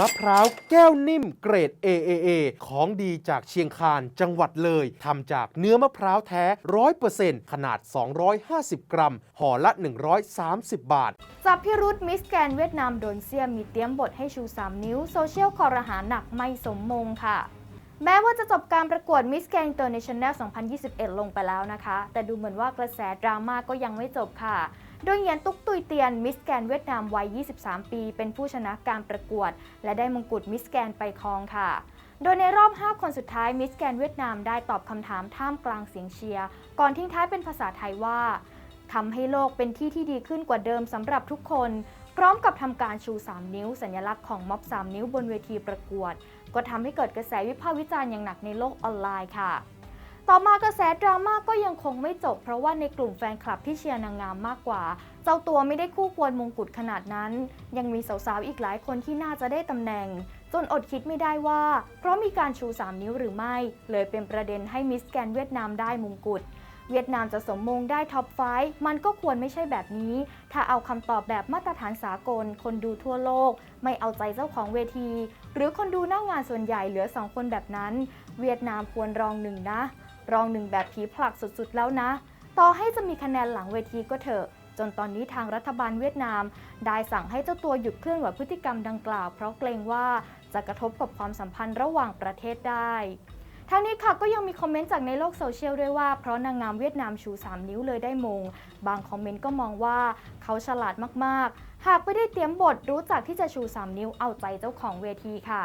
มะพร้าวแก้วนิ่มเกรด AAA ของดีจากเชียงคานจังหวัดเลยทำจากเนื้อมะพร้าวแท้ 100%ขนาด 250 กรัม ห่อละ 130 บาท จับพิรุษมิสแกนเวียดนามโดนเซียมมีเตรียมบทให้ชู 3 นิ้ว โซเชียลคอรหาหนักไม่สมมงค่ะ แม้ว่าจะจบการประกวดมิสแกน i ต t ร์เนชั่นแนล2021 ลงไปแล้วนะคะ แต่ดูเหมือนว่ากระแสดราม่าก็ยังไม่จบค่ะ โดยเหยียนตุกตุยเตียน มิสแกนเวียดนามวัย 23 ปี เป็นผู้ชนะการประกวด และได้มงกุฎมิสแกนไปครองค่ะ โดยในรอบ 5 คนสุดท้ายมิสแกนเวียดนามได้ตอบคำถามท่ามกลางเสียงเชียร์ ก่อนทิ้งท้ายเป็นภาษาไทยว่าทำให้โลกเป็นที่ที่ดีขึ้นกว่าเดิมสำหรับทุกคน พร้อมกับทำการชู 3 นิ้ว สัญลักษณ์ของม็อบ 3 นิ้วบนเวทีประกวด ก็ทำให้เกิดกระแสวิพากษ์วิจารณ์อย่างหนักในโลกออนไลน์ค่ะ ต่อมากระแสดราม่าก็ยังคงไม่จบ เพราะว่าในกลุ่มแฟนคลับที่เชียร์นางงามมากกว่า เจ้าตัวไม่ได้คู่ควรมงกุฎขนาดนั้น ยังมีสาวๆอีกหลายคนที่น่าจะได้ตำแหน่ง จนอดคิดไม่ได้ว่า เพราะมีการชู 3 นิ้วหรือไม่ เลยเป็นประเด็นให้มิสแกนเวียดนามได้มงกุฎ เวียดนามจะสมมงได้ท็อปไฟว์มันก็ควรไม่ใช่แบบนี้ ถ้าเอาคำตอบแบบมาตรฐานสากล คนดูทั่วโลก ไม่เอาใจเจ้าของเวที หรือคนดูหน้างานส่วนใหญ่เหลือ2คนแบบนั้น เวียดนามควรรองหนึ่งนะ รองหนึ่งแบบผีผลักสุดๆแล้วนะ ต่อให้จะมีคะแนนหลังเวทีก็เถอะจนตอนนี้ทางรัฐบาลเวียดนาม ได้สั่งให้เจ้าตัวหยุดเคลื่อนไหวพฤติกรรมดังกล่าว เพราะเกรงว่าจะกระทบกับความสัมพันธ์ระหว่างประเทศได้ ทั้งนี้ค่ะก็ยังมีคอมเมนต์จากในโลกโซเชียลด้วยว่า เพราะนางงามเวียดนามชู 3 นิ้วเลยได้มง บางคอมเมนต์ก็มองว่าเขาฉลาดมากๆ หากไม่ได้เตรียมบทรู้จักที่จะชู 3 นิ้วเอาใจเจ้าของเวทีค่ะ